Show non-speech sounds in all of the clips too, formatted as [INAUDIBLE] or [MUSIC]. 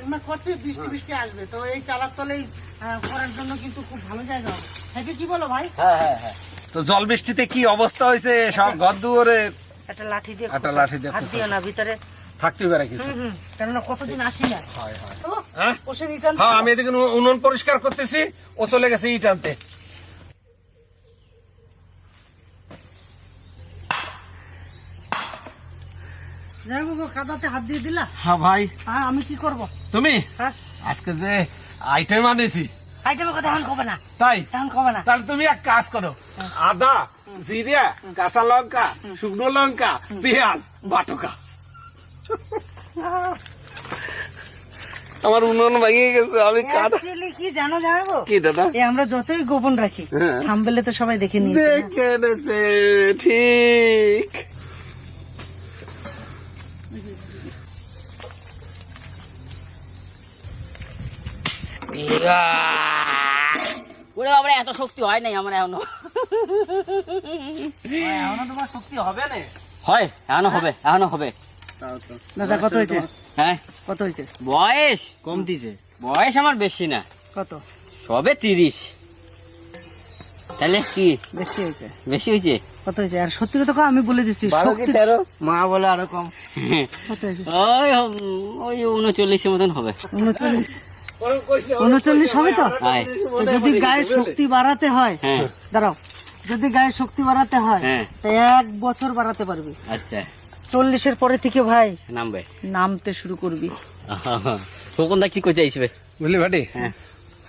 করছে বৃষ্টি বৃষ্টি আসবে। তো এই চালার তলেই করার জন্য কিন্তু খুব ভালো জায়গা হবে। হ্যাঁ কি বলো ভাই? হ্যাঁ হ্যাঁ হ্যাঁ। তো জল বৃষ্টিতে কি অবস্থা হয়েছে? সব ঘর দুয়ারে একটা লাঠি দিয়ে একটা লাঠি দিয়ে হাত দিও না ভিতরে। থাকতে পারে কিছু? কেননা কতদিন আসি না। হয় হয়। হ্যাঁ? হ্যাঁ আমি এদিকে উনুন- উনুন পরিষ্কার করতেছি। ও চলে গেছে ইট আনতে কাদাতে হাত দিয়ে দিলা। হ্যাঁ ভাই। হ্যাঁ আমি কি করব? তুমি? হ্যাঁ। আজকে যে আইটেম আনেছি। আইটেমের কথা এখন কবে না? তাই? এখন কবে না? তাহলে তুমি এক কাজ করো। আদা জিরা কাঁচা লঙ্কা শুকনো লঙ্কা পেঁয়াজ বাটকা। আমার উনুন ভেঙে গেছে আমি কি জানো জানাব কি দাদা? এই আমরা যতই গোপন রাখি। থামবেলে তো সবাই দেখে নিয়েছে দেখে নেছে ঠিক। ওরে বাবা এত শক্তি হয় নাই আমার এখনও। এখনও তোমার শক্তি হবে না? হয় এখনও হবে এখনও হবে। দাদা কত হয়েছে? হ্যাঁ? কত হয়েছে? বয়স? কম দিছে বয়স আমার বেশি না। কত? সবে তিরিশ। তাহলে কি? বেশি হয়েছে। বেশি হয়েছে? কত হয়েছে? আর সত্যি কথা আমি বলে দিচ্ছি তেরো? মা বলে আরও কম। কত হয়েছে? ওই ওই উনচল্লিশের মতন হবে। উনচল্লিশ। উনচল্লিশ হবে তো? হ্যাঁ। যদি গায়ে শক্তি বাড়াতে হয় হ্যাঁ। দাঁড়াও। যদি গায়ে শক্তি বাড়াতে হয় হ্যাঁ। তো এক বছর বাড়াতে পারবি। আচ্ছা। চল্লিশের পরে থেকে ভাই নামবে। নামতে শুরু করবি। খোকনদা কি আইসবে বুঝলি ভাটি? হ্যাঁ।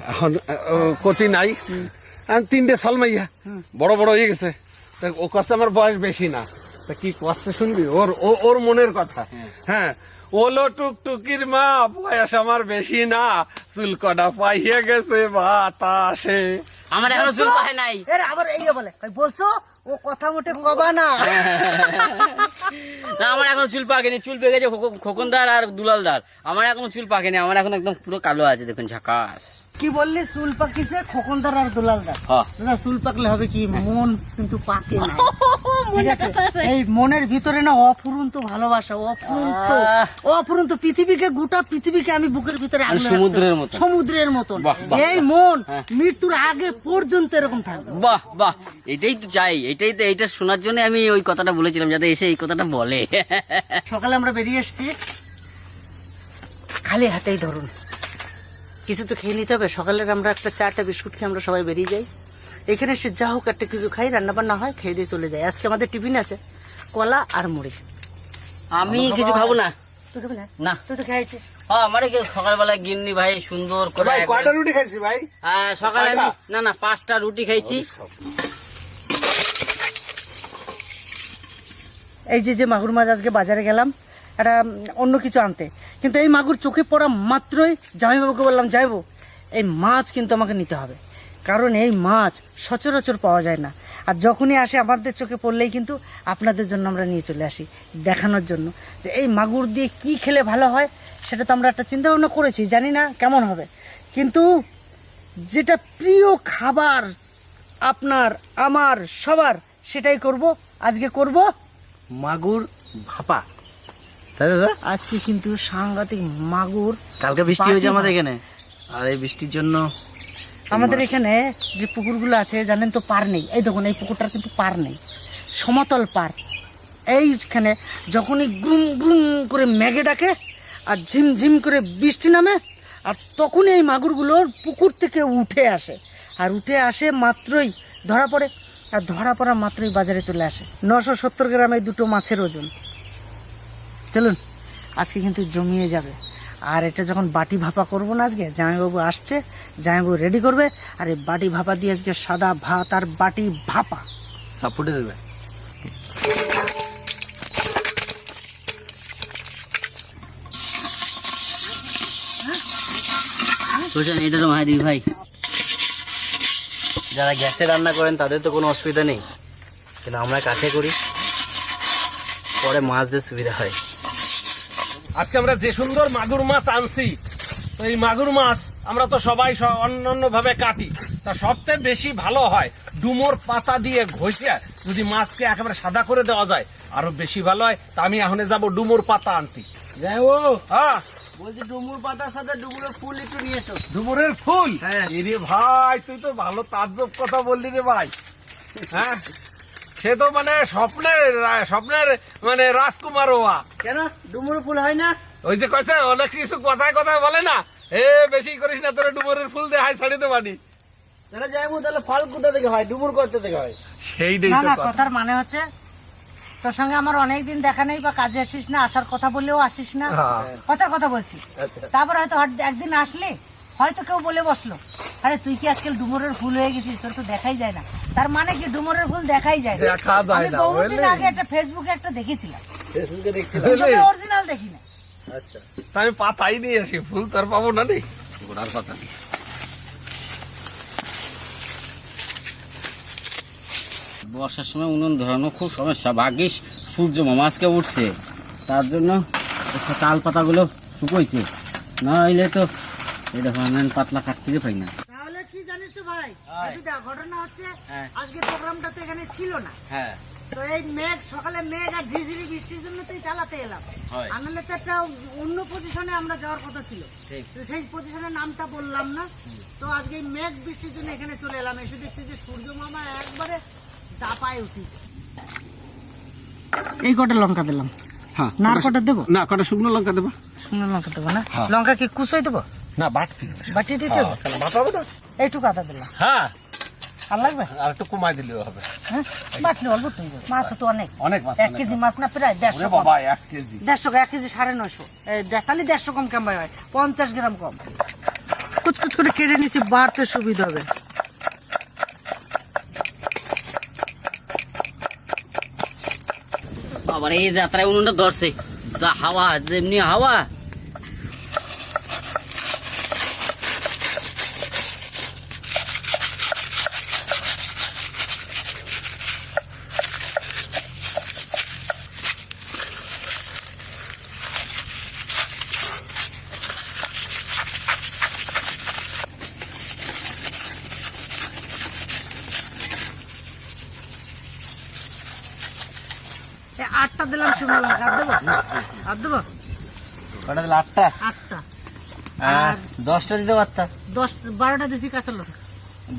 এখন নাই। তিনটে সাল মাইয়া। বড় বড় হয়ে গেছে। ও কাছে আমার বয়স বেশি না। তা কি করছে শুনবি? ওর ও- ওর মনের কথা। হ্যাঁ। ওলো টুকটুকির মা বয়স আমার বেশি না। চুল কটা পাইয়ে গেছে বাতাসে। আমার এখন চুল পায় নাই। এর আবার এই বলে বসো ও কথা মোটে কবা না। না আমার এখনও চুল পাকেনি চুল পেকে গেছে খোকনদার আর দুলালদার। আমার এখনও চুল পাকেনি আমার এখন একদম পুরো কালো আছে দেখুন ঝাকাস। কি বললি? চুল পাকিছে খোকনদার আর দুলালদার। হ্যাঁ। দাদা চুল পাকলে হবে কি? মন কিন্তু পাকে না? [LAUGHS] এই মনের ভিতরে না অফুরন্ত ভালোবাসা অফুরন্ত অফুরন্ত পৃথিবীকে গোটা পৃথিবীকে আমি বুকের ভিতরে সমুদ্রের মতো। সমুদ্রের মতন। এই মন হ্যাঁ। মৃত্যুর আগে পর্যন্ত এরকম থাকবে। বাহ বাহ। এটাই তো চাই এটাই তো এইটা শোনার জন্য আমি ওই কথাটা বলেছিলাম যাতে এসে এই কথাটা বলে। সকালে আমরা বেরিয়ে এসেছি। খালি হাতেই ধরুন। কিছু তো খেয়ে নিতে হবে। সকালের আমরা একটা চারটা বিস্কুট খেয়ে আমরা সবাই বেরিয়ে যাই। এখানে এসে যা হোক একটা কিছু খাই রান্না বান্না হয় খেয়ে দিয়ে চলে যায়। আজকে আমাদের টিফিন আছে কলা আর মুড়ি। আমি কিছু খাব না। তুই খাবি না না। তুই তো খাইছিস হ্যাঁ আমার সকালবেলা গিন্নি ভাই সুন্দর করে ভাই কয়টা রুটি খাইছি ভাই? আহ, সকালে আমি না না পাঁচটা রুটি খাইছি। এই যে যে মাগুর মাছ আজকে বাজারে গেলাম একটা অন্য কিছু আনতে। কিন্তু এই মাগুর চোখে পড়া মাত্রই জামাইবাবুকে বললাম যাইবো। এই মাছ কিন্তু আমাকে নিতে হবে। কারণ এই মাছ সচরাচর পাওয়া যায় না। আর যখনই আসে আমাদের চোখে পড়লেই কিন্তু আপনাদের জন্য আমরা নিয়ে চলে আসি দেখানোর জন্য। যে এই মাগুর দিয়ে কি খেলে ভালো হয় সেটা তো আমরা একটা চিন্তা ভাবনা করেছি জানি না কেমন হবে। কিন্তু যেটা প্রিয় খাবার আপনার আমার সবার সেটাই করব আজকে করব মাগুর ভাপা। তাই দাদা? আজকে কিন্তু সাংঘাতিক মাগুর কালকে বৃষ্টি হয়েছে আমাদের এখানে। আর এই বৃষ্টির জন্য আমাদের এখানে যে পুকুরগুলো আছে জানেন তো পার নেই। এই দেখুন এই পুকুরটার কিন্তু পার নেই। সমতল পার এইখানে যখনই গুম গুম করে মেঘে ডাকে আর ঝিমঝিম করে বৃষ্টি নামে আর তখনই এই মাগুরগুলো পুকুর থেকে উঠে আসে। আর উঠে আসে মাত্রই ধরা পড়ে আর ধরা পড়া মাত্রই বাজারে চলে আসে। নশো সত্তর গ্রামে দুটো মাছের ওজন। চলুন আজকে কিন্তু জমিয়ে যাবে। আর এটা যখন বাটি ভাপা করব না আজকে জামাইবাবু আসছে জামাইবাবু রেডি করবে আর এই বাটি ভাপা দিয়ে আজকে সাদা ভাত আর বাটি ভাপা। সাপোর্টে দেবে। বুঝলেন এটা তো মাহাদি ভাই। যারা গ্যাসে রান্না করেন তাদের তো কোনো অসুবিধা নেই। কিন্তু আমরা কাঠে করি পরে মাছ দিয়ে সুবিধা হয়। আজকে আমরা যে সুন্দর মাগুর মাছ আনছি তো এই মাগুর মাছ আমরা তো সবাই স- অন্যান্য ভাবে কাটি। তা সবচেয়ে বেশি ভালো হয় ডুমোর পাতা দিয়ে ঘষে যদি মাছকে একেবারে সাদা করে দেওয়া যায় আরও বেশি ভালো হয়। তা আমি এখন যাব ডুমোর পাতা আনতে। যাই ও হ্যাঁ। বলছি ডুমুর পাতার সাথে ডুমুরের ফুল একটু নিয়ে এসো। ডুমুরের ফুল? হ্যাঁ। এরে ভাই তুই তো ভালো তাজ্জব কথা বললি রে ভাই। হ্যাঁ? সে তো মানে স্বপ্নের স্বপ্নের মানে রাজকুমার ওয়া কেন? ডুমুরের ফুল হয় না? ওই যে কইছে অনেক কিছু কথায় কথায় বলে না। এ বেশি করিস না তোরা ডুমুরের ফুল দিয়ে হাই ছাড়িতে পারি তাহলে যাইবো তাহলে ফল কোথা থেকে হয়? ডুমুর কোথা থেকে হয়? সেইটাই না কথার মানে হচ্ছে তোর সঙ্গে আমার অনেক দিন দেখা নেই বা কাজে আসিস না আসার কথা বললেও আসিস না। হ্যাঁ। কথার কথা বলছি। আচ্ছা। তারপর হয়তো হঠাৎ একদিন আসলে হয়তো কেউ বলে বসল আরে তুই কি আজকাল ডুমুরের ফুল হয়ে গেছিস? তোর তো দেখাই যায় না। তার মানে কি ডুমুরের ফুল দেখাই যায়? দেখা যায় আমি না, বহুদিন? আগে একটা ফেসবুকে একটা দেখেছিলাম। ফেসবুকে দেখছিলাম। বুঝলি? অরিজিনাল দেখি না আচ্ছা। আমি পাতাই নিয়ে আসি ফুল তার পাবো না রে গোড়ার পাতা নেই। বর্ষার সময় উনুন ধরানো খুব সমস্যা। ভাগ্যিস সূর্য মামা আজকে উঠছে। তার জন্য একটু তাল পাতাগুলো শুকোইছে। না হইলে তো এই দেখো আমি পাতলা কাটতে পাই না। তো ঘটনা হচ্ছে হ্যাঁ। আজকে প্রোগ্রামটা তো এখানে ছিল না। হ্যাঁ। তো এই মেঘ সকালে মেঘ আর ঝিঝিরি বৃষ্টির জন্য তো চালাতে এলাম। আনলে তো একটা অন্য পজিশনে আমরা যাওয়ার কথা ছিল। তো সেই পজিশনের নামটা বললাম না। তো আজকে মেঘ বৃষ্টির জন্য এখানে চলে এলাম। এসে দেখছি যে সূর্য মামা একবারে দাপায় উঠিছে এই কটা লঙ্কা দিলাম। হ্যাঁ না কটা দেবো? না কটা শুকনো লঙ্কা দেবো? শুকনো লঙ্কা দেবো না? লঙ্কা কি কুচোই দেবো? না বাটতি বাটি দিতে হবে না? এইটুকু আদা দিলাম হ্যাঁ। আর লাগবে? আর একটু কমাই দিলেও হবে। হ্যাঁ? অল্প তুই মাছ তো অনেক। অনেক মাছ এক কেজি মাছ। না প্রায় দেড়শো বাবা এক কেজি। দেড়শো এক কেজি সাড়ে নশো দেখালি দেড়শো কম কামাই হয়? পঞ্চাশ গ্রাম কম। কুচকুচ করে কেটে নিচ্ছি বাড়তে সুবিধা হবে। আবার এই যাত্রায় উনুনটা ধরছে। যা হাওয়া যেমনি হাওয়া। দেবো? কটা দিলে আটটা। আটটা আর দশটা দিতে পারতাম দশ বারোটা দিছি কাঁচা লঙ্কা।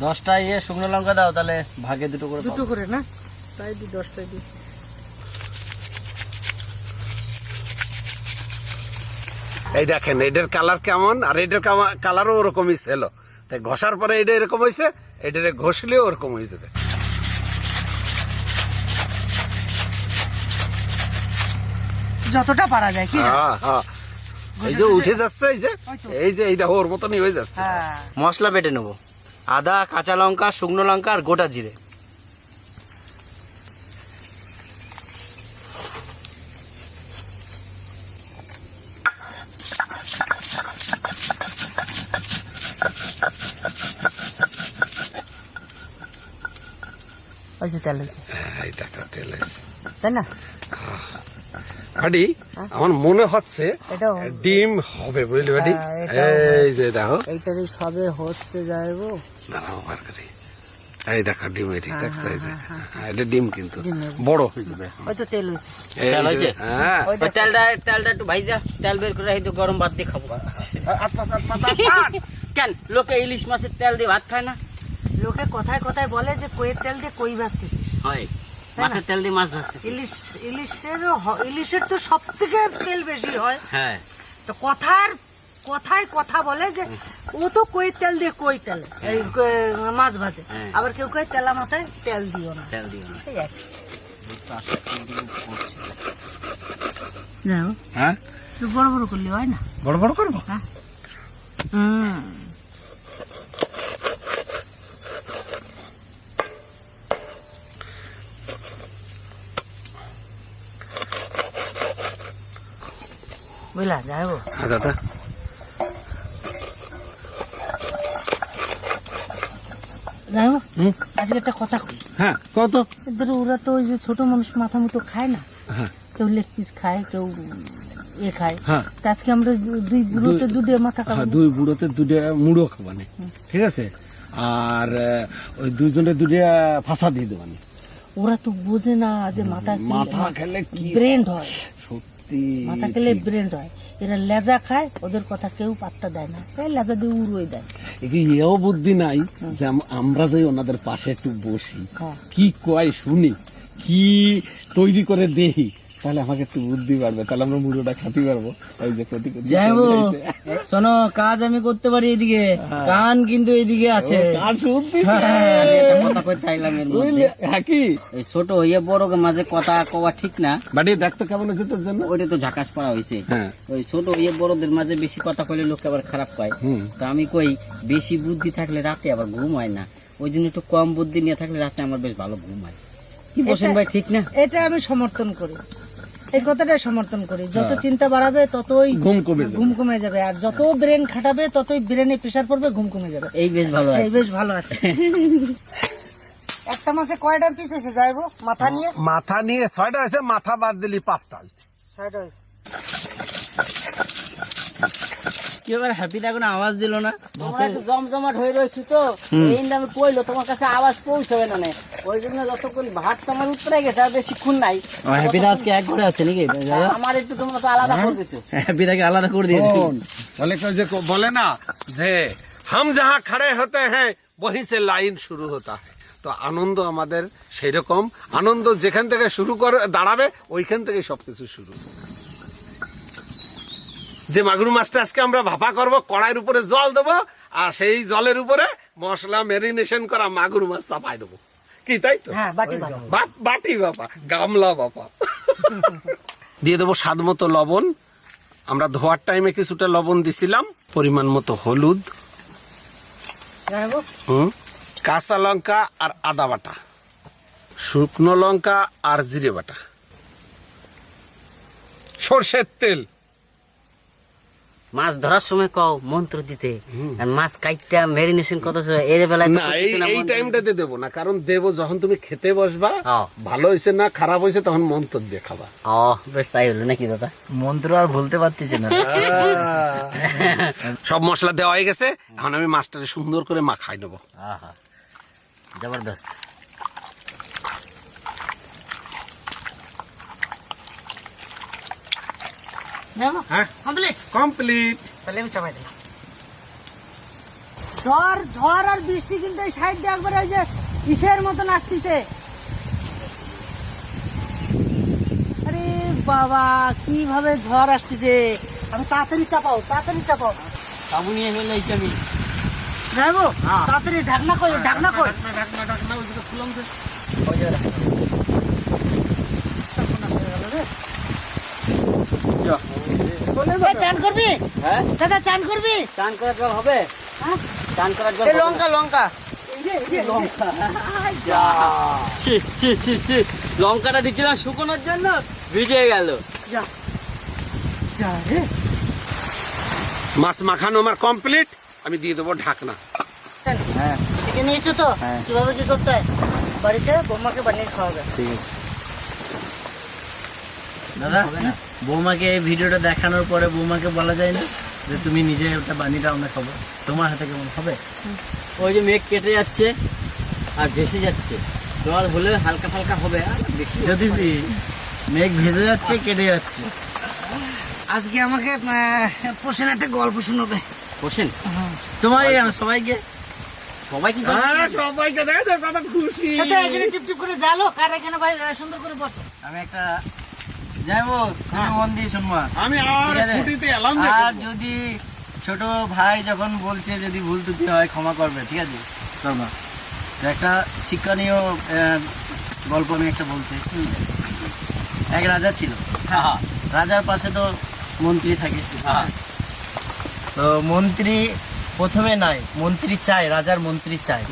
দশটা ইয়ে শুকনো লঙ্কা দাও তাহলে ভাগে দুটো করে দুটো করে না? তাই দি দি। এই দেখেন এটার কালার কেমন আর এটার কালারও ওরকমই ছিল। তাই ঘষার পরে এটা এরকম হয়েছে এটারে ঘষলেও ওরকম হয়ে যাবে যতটা পারা যায় কি? হ্যাঁ হ্যাঁ। এই যে উঠে যাচ্ছে এই যে। এই যে এইটা ওর মতনই হয়ে যাচ্ছে। হ্যাঁ। মশলা বেটে নেব। আদা কাঁচা লঙ্কা শুকনো লঙ্কা আর গোটা জিরে। ওই যে তেল হয়েছে। তাই না? বাড়ি আমার মনে হচ্ছে ডিম হবে বুঝলি বাড়ি? হ্যাঁ, এই যে দেখো। এইটারই সবে হচ্ছে যাইবো। দাঁড়াও বার করি এই দেখো ডিম দেখছ? এই যে। হ্যাঁ, এটা ডিম কিন্তু। বড় হয়ে যাবে। ওই তো তেল হয়েছে। তেল যে, হয়েছে? হ্যাঁ। ওই তেলটা তেলটা একটু ভাইজা তেল বের করে এই তো গরম ভাত দিয়ে খাব। [LAUGHS] কেন? লোকে ইলিশ মাছের তেল দিয়ে ভাত খায় না? লোকে কথায় কথায় বলে যে কইয়ের তেল দিয়ে কই ভাজতেছিস? হয়। মাছের তেল দিয়ে মাছ ভাজতেছি ইলিশ ইলিশের ইলিশের তো সব থেকে তেল বেশি হয়। হ্যাঁ। তো কথার কথায় কথা বলে যে ও তো কই তেল দিয়ে কই তেল? এই মাছ ভাজে। হ্যাঁ। আবার কেউ কয় তেলা মাথায় তেল দিও না। তেল দিও না। যাও হ্যাঁ? বড় বড় করলে হয় না? বড় বড় করব? হুম। বুঝলা যাব হ্যাঁ দাদা যাব আজকে একটা কথা কই হ্যাঁ কত এদের ওরা তো ওই যে ছোট মানুষ মাথা মতো খায় না হ্যাঁ। কেউ লেগ পিস খায় কেউ এ খায় হ্যাঁ। আজকে আমরা দুই দুধে মাথা খাব দুই বুড়োতে মুড়ো খাবানে ঠিক আছে আর ওই দুইজনে দুটো ফাঁসা দিয়ে দেবানি ওরা তো বোঝে না যে মাথা মাথা খেলে কি ব্রেন্ড হয় মাথা খেলে ব্রেন্ড হয় এরা লেজা খায় ওদের কথা কেউ পাত্তা দেয় না। তাই লেজা দিয়ে উড়োই দেয়। এও বুদ্ধি নাই যে আম- আমরা যাই ওনাদের পাশে একটু বসি। হ্যাঁ। কি কয় শুনি কি তৈরি করে দেই তাহলে আমাকে একটু বুদ্ধি বাড়বে তাহলে আমরা মুড়োটা খাতে পারব। ওই যে হয়েছে। শোনো কাজ আমি করতে পারি এদিকে কান কিন্তু এদিকে আছে। আর শুনতিস? কথা কই চাইলাম এর মধ্যে। বুঝলি? হ্যাঁ এই ছোট হইয়া বড় মাঝে কথা কওয়া ঠিক না। বাড়ি দেখতো কেমন তোর জন্য। ওইটা তো ঝাকাস পড়া হয়েছে। হ্যাঁ। ওই ছোট হইয়া বড়দের মাঝে বেশি কথা কইলে লোক আবার খারাপ পায়। তো আমি কই বেশি বুদ্ধি থাকলে রাতে আবার ঘুম হয় না। ওই জন্য একটু কম বুদ্ধি নিয়ে থাকলে রাতে আমার বেশ ভালো ঘুম হয়। কি বসেন ভাই ঠিক না? এটা আমি সমর্থন করি। এই কথাটাই সমর্থন করি। যত চিন্তা বাড়াবে ততই ঘুম কমে ঘুম কমে যাবে। আর যত ব্রেন খাটাবে ততই ব্রেনে প্রেশার পড়বে ঘুম কমে যাবে। এই বেশ ভালো এই বেশ ভালো আছে। একটা মাসে কয়টা পিস এসে যাইবো মাথা নিয়ে? মাথা নিয়ে ছয়টা হয়েছে মাথা বাদ দিলি পাঁচটা হয়েছে। ছয়টা হয়েছে। কি হ্যাপি আওয়াজ দিল না। তোমরা একটু জমজমাট হয়ে রয়েছি তো এই আমি কইলো তোমার কাছে আওয়াজ পৌঁছবে না নে। ওই জন্য যতক্ষণ ভাত তোমার উত্তরে গেছে আর বেশিক্ষণ নাই। হ্যাপি দা আজকে এক ঘরে আছে নাকি? আমার একটু তোমরা তো আলাদা করে দিছো। হ্যাপি দাকে আলাদা করে দিয়েছে বলে কেউ যে বলে না যে হাম যাহা খড়ে হতে হ্যাঁ বহি সে লাইন শুরু হতা। है তো আনন্দ আমাদের সেই রকম আনন্দ যেখান থেকে শুরু করে দাঁড়াবে ওইখান থেকে সবকিছু শুরু। যে মাগুর মাছটা আজকে আমরা ভাপা করব কড়াইয়ের উপরে জল দেবো আর সেই জলের উপরে মশলা ম্যারিনেশন করা মাগুর মাছ চাপাই দেবো। কি তাই তো? হ্যাঁ বাটি বাপা গামলা বাপা দিয়ে দেবো স্বাদ মতো লবণ। আমরা ধোয়ার টাইমে কিছুটা লবণ দিছিলাম পরিমাণ মতো হলুদ। হুম? কাঁচা লঙ্কা আর আদা বাটা। শুকনো লঙ্কা আর জিরে বাটা। সর্ষের তেল। মাছ ধরার সময় কও মন্ত্র দিতে। আর মাছ কাইটটা মেরিনেশন কত এর বেলায় না এই। টাইমটাতে দেবো না কারণ দেবো যখন তুমি খেতে বসবা। ভালো হয়েছে না খারাপ হয়েছে তখন মন্ত্র দিয়ে খাবা। ও বেশ তাই হলো নাকি দাদা? মন্ত্র আর বলতে পারতেছি না। সব মশলা দেওয়া হয়ে গেছে এখন আমি মাছটাকে সুন্দর করে মাখাই নেব। আহা জবরদস্ত যাইবো হ্যাঁ কমপ্লিট কমপ্লিট তাহলে আমি চাপাই দিলাম। ঝড় ঝড় আর বৃষ্টি কিন্তু এই সাইড দিয়ে একবারে ওই যে ইসের মতন আসতেছে। আরে বাবা কীভাবে ঝড় আসতেছে? আমি তাড়াতাড়ি চাপাও তাড়াতাড়ি চাপাও। সাবু নিয়ে ফেলে এই আমি। যাইবো? তাড়াতাড়ি ঢাকনা কই ঢাকনা কই? এ, চান করবি? হ্যাঁ? দাদা চান করবি? চান করার জল হবে? হ্যাঁ? চান করার জল লঙ্কা লঙ্কা। ছি ছি ছি ছি। লঙ্কাটা দিচ্ছিলাম শুকোনোর জন্য ভিজে গেল। যা। যা মাছ মাখানো আমার কমপ্লিট আমি দিয়ে দেবো ঢাকনা। হ্যাঁ। শিখে নিয়েছো তো? হ্যাঁ। কীভাবে কি করতে হয়? বাড়িতে বৌমাকে বানিয়ে খাওয়াবে। ঠিক আছে। দাদা? বৌমাকে এই ভিডিওটা দেখানোর পরে বৌমাকে বলা যায় না যে তুমি নিজে ওটা বানিয়ে দাও আমরা খাব। তোমার হাতে কেমন হবে? ওই যে মেঘ কেটে যাচ্ছে আর ভেসে যাচ্ছে। জল হলে হালকা ফালকা হবে আর বেশি যদি মেঘ ভেসে যাচ্ছে কেটে যাচ্ছে। আজকে আমাকে পোষেন একটা গল্প শোনাবে। বসেন তোমার সবাইকে? সবাই কি হ্যাঁ, সবাইকে দেখেছ কত খুশি। টিপ টিপ করে কার এখানে ভাই সুন্দর করে বসো। আমি একটা আমি আর ঠিক আছে? এলাম আর যদি ছোট ভাই যখন বলছে যদি ভুল ত্রুটি হয় ক্ষমা করবে ঠিক আছে? করবা। একটা শিক্ষণীয় গল্প আমি একটা বলছি। এক রাজা ছিল। হ্যাঁ রাজার পাশে তো মন্ত্রী থাকে। তো মন্ত্রী প্রথমে নাই মন্ত্রী চায় রাজার মন্ত্রী চায়।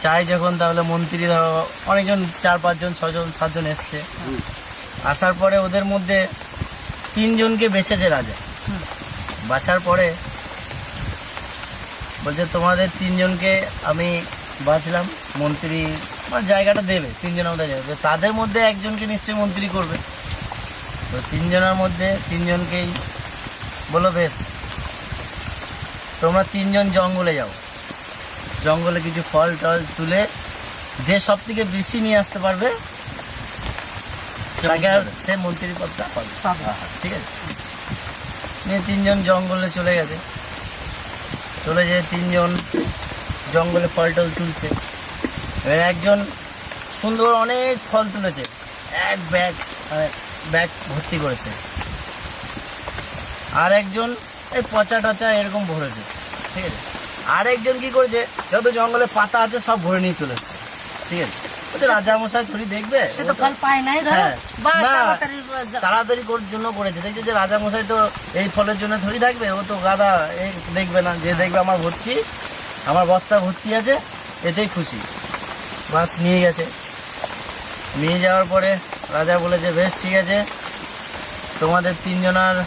চাই যখন তাহলে মন্ত্রী ধরো অনেকজন চার পাঁচজন ছজন সাতজন এসছে। আসার পরে ওদের মধ্যে তিনজনকে বেছেছে রাজা। বাছার পরে বলছে তোমাদের তিনজনকে আমি বাঁচলাম মন্ত্রী মানে জায়গাটা দেবে তিনজন আমাদের যাবে তাদের মধ্যে একজনকে নিশ্চয়ই মন্ত্রী করবে। তো তিনজনের মধ্যে তিনজনকেই বলো বেশ তোমরা তিনজন জঙ্গলে যাও। জঙ্গলে কিছু ফল টল তুলে যে সব থেকে বেশি নিয়ে আসতে পারবে তাকে সে মন্ত্রী পদটা পাবে। ঠিক আছে? নিয়ে তিনজন জঙ্গলে চলে গেছে। চলে যেয়ে তিনজন জঙ্গলে ফল টল তুলছে। এবার একজন সুন্দর অনেক ফল তুলেছে। এক ব্যাগ মানে ব্যাগ ভর্তি করেছে। আর একজন এই পচা টচা এরকম ভরেছে। ঠিক আছে? আর একজন কি করেছে? যত জঙ্গলে পাতা আছে সব ভরে নিয়ে চলেছে ঠিক আছে? রাজামশাই থরি দেখবে? সে তো ফল পায় নাই ধরো। হ্যাঁ। বা। তাড়াতাড়ি জন্য করেছে। দেখছে যে রাজামশাই তো এই ফলের জন্য থরি থাকবে? ও তো গাদা এই দেখবে না যে দেখবে আমার ভর্তি আমার বস্তা ভর্তি আছে এতেই খুশি। বাস নিয়ে গেছে। নিয়ে যাওয়ার পরে রাজা বলেছে বেশ ঠিক আছে। তোমাদের তিনজনার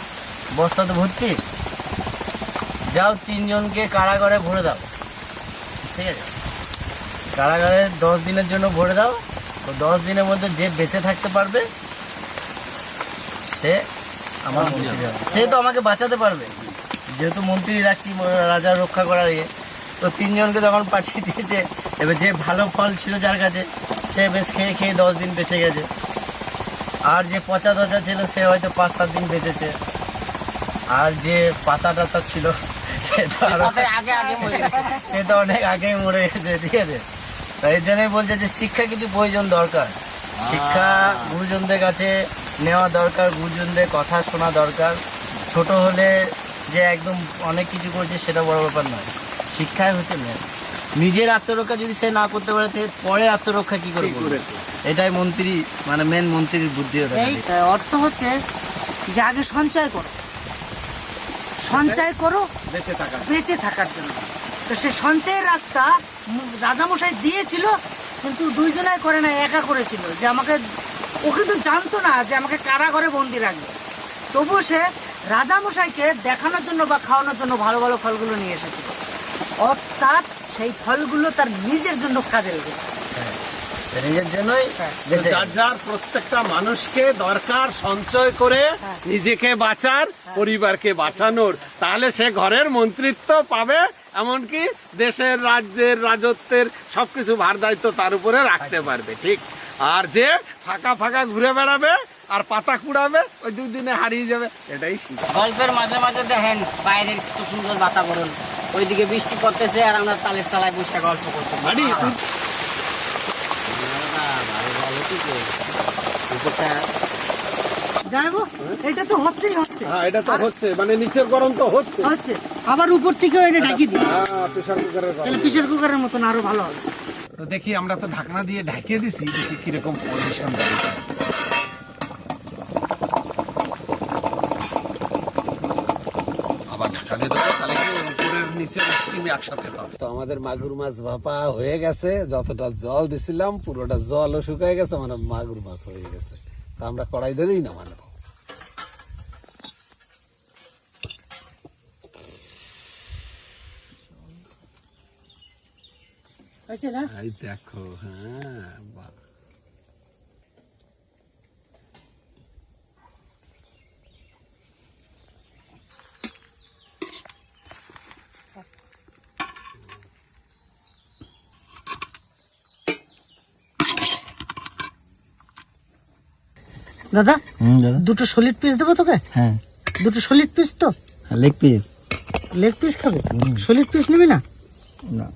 বস্তা তো ভর্তি। যাও তিনজনকে কারাগারে ভরে দাও। ঠিক আছে? কারাগারে দশ দিনের জন্য ভরে দাও। তো দশ দিনের মধ্যে যে বেঁচে থাকতে পারবে সে আমার মন্ত্রী হবে। সে তো আমাকে বাঁচাতে পারবে। যেহেতু মন্ত্রী রাখছি রাজা রক্ষা করার ইয়ে তো তিনজনকে তখন পাঠিয়ে দিয়েছে এবার যে ভালো ফল ছিল যার কাছে সে বেশ খেয়ে খেয়ে দশ দিন বেঁচে গেছে। আর যে পচা তচা ছিল সে হয়তো পাঁচ সাত দিন বেঁচেছে। আর যে পাতা টাতা ছিল সে তো আগে আগে মরে গেছে। সে তো অনেক আগেই মরে গেছে ঠিক আছে? তাই এই জন্যই বলছে যে শিক্ষা কিছু প্রয়োজন দরকার। শিক্ষা গুরুজনদের কাছে নেওয়া দরকার গুরুজনদের কথা শোনা দরকার। ছোট হলে যে একদম অনেক কিছু করছে সেটা বড় ব্যাপার নয়। শিক্ষাই হচ্ছে মেন নিজের আত্মরক্ষা যদি সে না করতে পারে তাহলে পরের আত্মরক্ষা কি করে করবে? এটাই মন্ত্রী মানে মেন মন্ত্রীর বুদ্ধি অর্থ হচ্ছে যে আগে সঞ্চয় করো। সঞ্চয় করো বেঁচে থাকা বেঁচে থাকার জন্য। তো সে সঞ্চয়ের রাস্তা রাজামশাই দিয়েছিল কিন্তু দুইজনাই করে না একা করেছিল। যে আমাকে ও কিন্তু জানতো না যে আমাকে কারাগারে বন্দি রাখবে। তবুও সে রাজামশাইকে দেখানোর জন্য বা খাওয়ানোর জন্য ভালো ভালো ফলগুলো নিয়ে এসেছিল। অর্থাৎ সেই ফলগুলো তার নিজের জন্য কাজে লেগেছে। নিজের জন্যই যার যার প্রত্যেকটা মানুষকে দরকার সঞ্চয় করে নিজেকে বাঁচার পরিবারকে বাঁচানোর তাহলে সে ঘরের মন্ত্রিত্ব পাবে এমনকি দেশের রাজ্যের রাজত্বের সবকিছু ভার দায়িত্ব তার উপরে রাখতে পারবে ঠিক? আর যে ফাঁকা ফাঁকা ঘুরে বেড়াবে আর পাতা কুড়াবে ওই দুই দিনে হারিয়ে যাবে এটাই গল্পের মাঝে মাঝে দেখেন বাইরের কি সুন্দর বাতাবরণ। ওইদিকে বৃষ্টি পড়তেছে আর আমরা তালের চালায় বসে গল্প করতেছি মানি তুই জানব এটা তো হচ্ছেই হচ্ছে। হ্যাঁ এটা তো হচ্ছে মানে নিচের গরম তো হচ্ছে। হচ্ছে। আবার উপর থেকেও এটা ঢাকি দিই হ্যাঁ প্রেশার কুকারের তাহলে প্রেশার কুকারের মতন আরও ভালো হবে। তো দেখি আমরা তো ঢাকনা দিয়ে ঢাকিয়ে দিছি দেখি কীরকম পজিশন দাঁড়িয়েছে আবার ঢাকা দিয়ে দেবো তাহলে উপরের নিচের স্টিম একসাথে পাবে? তো আমাদের মাগুর মাছ ভাপা হয়ে গেছে যতটা জল দিছিলাম পুরোটা জলও শুকায় গেছে মানে মাগুর মাছ হয়ে গেছে। তা আমরা কড়াই ধরেই নামানো হয়েছে না? এই দেখো হ্যাঁ বাহ। দাদা দাদা। দুটো সলিড পিস দেবো তোকে? হ্যাঁ। দুটো সলিড পিস তো? Leg piece. লেগ পিস খাবে? সলিড পিস নিবি না? না।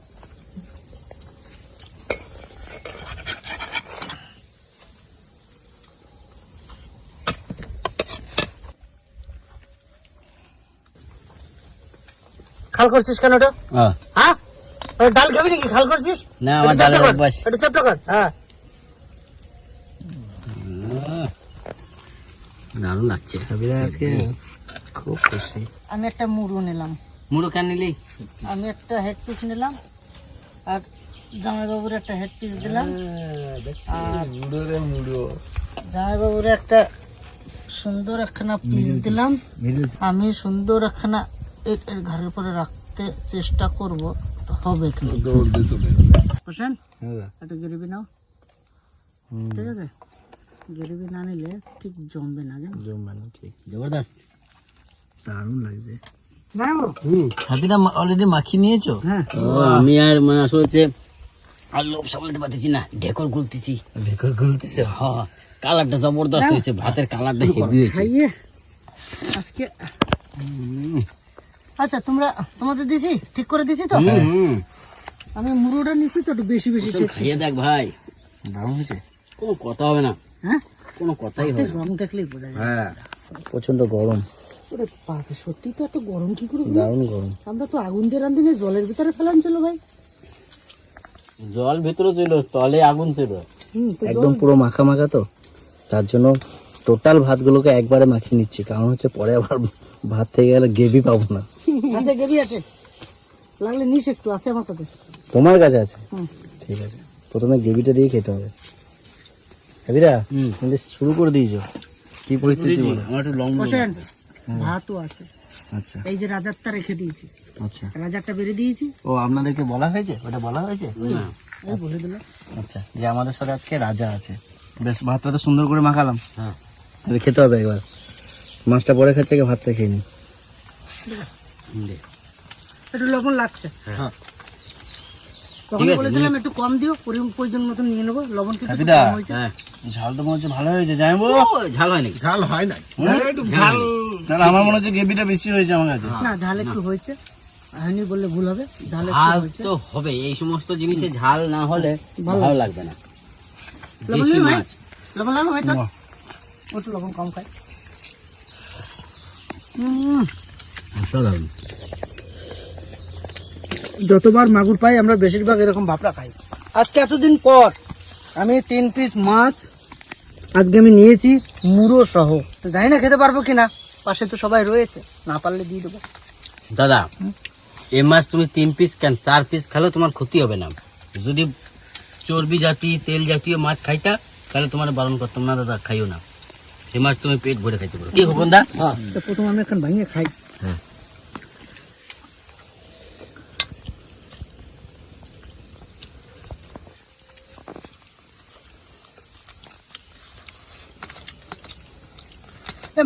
করছিস কেন ওটা? হ্যাঁ? ডাল খাবি নাকি? খাল করছিস? না, আমার কর, অভ্যাস। এটা চ্যাপ্টা কর। হ্যাঁ। দারুণ লাগছে। আজকে? খুব খুশি। আমি একটা মুড়ো নিলাম। মুড়ো কেন নিলি? আমি একটা হেড পিস নিলাম। আর জামাইবাবুর একটা হেড পিস দিলাম। আর মুড়ো রে মুড়ো। জামাইবাবুর একটা সুন্দর একখানা পিস দিলাম। আমি সুন্দর একখানা এর ঘরের উপরে রাখতে চেষ্টা করব হবে কিন্তু দৌড় চলে গেল একটা গ্রেভি নাও। ঠিক আছে? গ্রেভি না নিলে ঠিক জমবে না জানো? ঠিক। জবরদস্ত। দারুণ লাগছে। হাতিটা অলরেডি মাখিয়ে নিয়েছো? হ্যাঁ। আমি আর মানে আসলে হচ্ছে আর লোভ সামলাতে পারতেছি না ঢেকর গুলতেছি। ঢেকর গুলতেছে? হ্যাঁ কালারটা জবরদস্ত হয়েছে ভাতের কালারটা হেভি হয়েছে। আজকে আচ্ছা তোমরা তোমাদের দিছি? ঠিক করে দিছি তো? আমি মুড়োটা নিছি তো একটু বেশি বেশি খাইয়ে দেখ ভাই। দারুণ হয়েছে? কোনো কথা হবে না। হ্যাঁ? কোনো কথাই হবে রং দেখলেই বোঝা যায়। হ্যাঁ। প্রচণ্ড গরম। ওরে সত্যি তো এত গরম কি করে দারুণ গরম। আমরা তো আগুন দিয়ে রান্ধি জলের ভিতরে ফেলান ছিল ভাই। জল ভিতরে ছিল তলে আগুন ছিল। হুম একদম পুরো মাখা মাখা তো। তার জন্য টোটাল ভাতগুলোকে একবারে মাখিয়ে নিচ্ছি। কারণ হচ্ছে পরে আবার ভাত থেকে গেলে গেবি পাবো না। আছে গেবি আছে। লাগলে নিস একটু আছে আমার কাছে। তোমার কাছে আছে? হুম। ঠিক আছে। প্রথমে গ্রেভিটা দিয়ে খেতে হবে। হেবিরা হুম। তুমি শুরু করে দিয়েছ। কি পরিস্থিতি বলো? আমার একটু বসেন ভাতও আছে। আচ্ছা। এই যে রাজারটা রেখে দিয়েছি। আচ্ছা। রাজারটা বেড়ে দিয়েছি। ও আপনাদেরকে বলা হয়েছে? ওটা বলা হয়েছে? না। বলে দিল আচ্ছা যে আমাদের সাথে আজকে রাজা আছে। বেশ ভাতটা তো সুন্দর করে মাখালাম। হ্যাঁ। খেতে হবে একবার। মাছটা পরে খাচ্ছে কি ভাতটা খেয়ে নি। একটু লবণ লাগছে। হ্যাঁ। তখন বলেছিলাম একটু কম দিও প্রয়োজন মতন নিয়ে নেব লবণ কিন্তু কম হয়েছে। হ্যাঁ ঝাল তো মনে হচ্ছে ভালো হয়েছে জানব ঝাল হয় নাকি? ঝাল হয় নাই তাহলে আমার মনে হচ্ছে গ্রেভিটা বেশি হয়েছে আমার কাছে। না ঝাল একটু হয়েছে। হয়নি বললে ভুল হবে ঝাল তো এই সমস্ত জিনিসে ঝাল না হলে ভালো। লাগবে না। লবণ লাগবে ভাই? একটু লবণ কম অসাধারণ। যতবার মাগুর পাই আমরা বেশিরভাগ এরকম ভাপড়া খাই। আজকে এতদিন পর আমি তিন পিস মাছ আজকে আমি নিয়েছি মুড়ো সহ। তো জানি না খেতে পারব কিনা পাশে তো সবাই রয়েছে না পারলে দিয়ে দেবো। দাদা এ মাছ তুমি তিন পিস কেন চার পিস খেলেও তোমার ক্ষতি হবে না। যদি চর্বি জাতীয় তেল জাতীয় মাছ খাইতা তাহলে তোমার বারণ করতাম না দাদা খাইও না। এ মাছ তুমি পেট ভরে খাইতে পারো। কি খোকন দা প্রথম আমি এখন ভাঙিয়ে খাই। হ্যাঁ।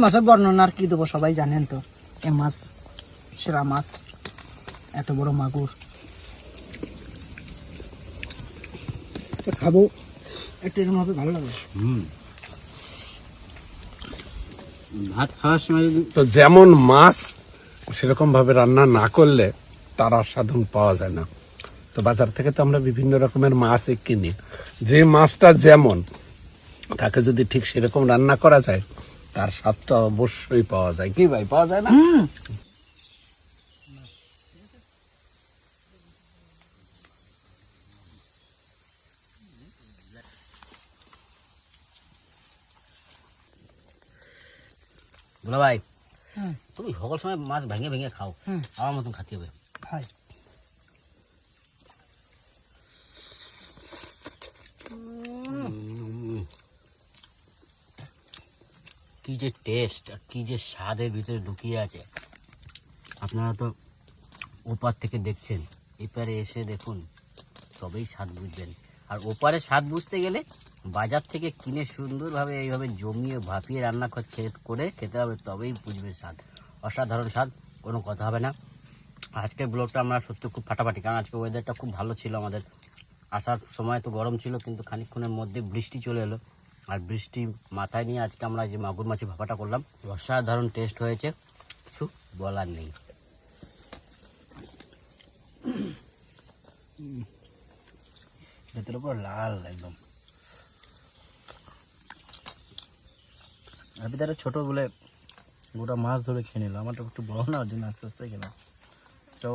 মাছের বর্ণনা আর কি দেবো সবাই জানেন তো? এ মাছ সেরা মাছ এত বড় মাগুর। তো খাব একটু এরকম হবে ভালো লাগবে। ভাত খাওয়ার সময় তো যেমন মাছ সেরকম ভাবে রান্না না করলে তার আস্বাদন পাওয়া যায় না। তো বাজার থেকে তো আমরা বিভিন্ন রকমের মাছ কিনি। যে মাছটা যেমন তাকে যদি ঠিক সেরকম রান্না করা যায় তার স্বাদটা অবশ্যই পাওয়া যায়। কি ভাই পাওয়া যায় না? বলো ভাই তুমি সকল সময় মাছ ভেঙে ভেঙে খাও আমার মতন খাতে হবে। খাই কি যে টেস্ট আর কি যে স্বাদের ভিতরে ঢুকিয়ে আছে। আপনারা তো ওপার থেকে দেখছেন, এপারে এসে দেখুন, তবেই স্বাদ বুঝবেন। আর ওপারে স্বাদ বুঝতে গেলে বাজার থেকে কিনে সুন্দরভাবে এইভাবে জমিয়ে ভাপিয়ে রান্না কর- খেতে হবে, তবেই বুঝবে স্বাদ। অসাধারণ স্বাদ, কোনো কথা হবে না। আজকের ব্লগটা আমরা সত্যি খুব ফাটাফাটি, কারণ আজকে ওয়েদারটা খুব ভালো ছিল আমাদের। আসার সময় তো গরম ছিল, কিন্তু খানিকক্ষণের মধ্যে বৃষ্টি চলে এলো। আর বৃষ্টি মাথায় নিয়ে আজকে আমরা যে মাগুর মাছের ভাপাটা করলাম, অসাধারণ টেস্ট হয়েছে। কিছু বলার নেই। ভেতরে পুরো লাল একদম। হাবিদারে ছোট বলে গোটা মাছ ধরে খেয়ে নিল আমারটা একটু বড় না, ওর জন্য আস্তে আস্তে খেলাম। তো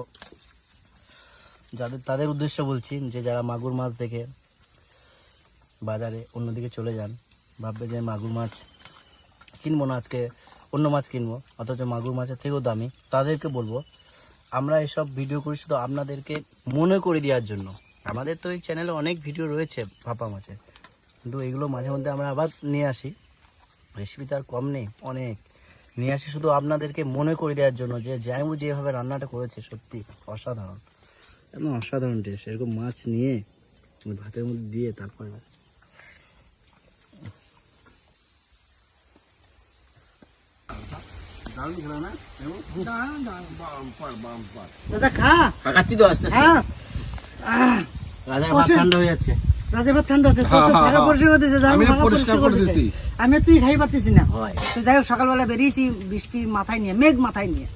যাদের, তাদের উদ্দেশ্য বলছি যে যারা মাগুর মাছ দেখে বাজারে অন্যদিকে চলে যান। ভাববে যে মাগুর মাছ কিনবো না আজকে, অন্য মাছ কিনবো। অথচ মাগুর মাছের থেকেও দামি। তাদেরকে বলব, আমরা এসব ভিডিও করি শুধু আপনাদেরকে মনে করে দেওয়ার জন্য। আমাদের তো এই চ্যানেলে অনেক ভিডিও রয়েছে ভাপা মাছের কিন্তু এগুলো মাঝে মধ্যে আমরা আবার নিয়ে আসি। রেসিপি তো আর কম নেই, অনেক। নিয়ে আসি শুধু আপনাদেরকে মনে করে দেওয়ার জন্য যে জাইমু যেভাবে রান্নাটা করেছে, সত্যি অসাধারণ। একদম অসাধারণ টেস্ট এরকম মাছ নিয়ে ভাতের মধ্যে দিয়ে তারপরে দাদা খা। পাকাচ্ছি তো আস্তে আস্তে। হ্যাঁ রাজার ভাত ঠান্ডা হয়ে যাচ্ছে। রাজা ভাত ঠান্ডা আছে। তো ভাগা পরিষ্কার করে দিতে আমি পরিষ্কার করে দিচ্ছি আমি তুই খাই পাচ্ছিস না। হয়। তো যাই হোক সকালবেলা বেরিয়েছি বৃষ্টি মাথায় নিয়ে মেঘ মাথায় নিয়ে।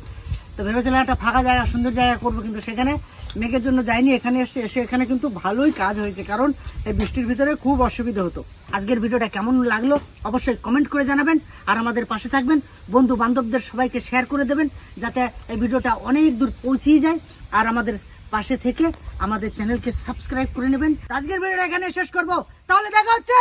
তো ভেবেছিলাম একটা ফাঁকা জায়গা, সুন্দর জায়গা করব, কিন্তু সেখানে মেঘের জন্য যাইনি। এখানে এসে এসে এখানে কিন্তু ভালোই কাজ হয়েছে, কারণ এই বৃষ্টির ভিতরে খুব অসুবিধা হতো। আজকের ভিডিওটা কেমন লাগল অবশ্যই কমেন্ট করে জানাবেন আর আমাদের পাশে থাকবেন। বন্ধু বান্ধবদের সবাইকে শেয়ার করে দেবেন, যাতে এই ভিডিওটা অনেক দূর পৌঁছিয়ে যায়। আর আমাদের পাশে থেকে আমাদের চ্যানেলকে সাবস্ক্রাইব করে নেবেন। আজকের ভিডিওটা এখানে শেষ করব। তাহলে দেখা হচ্ছে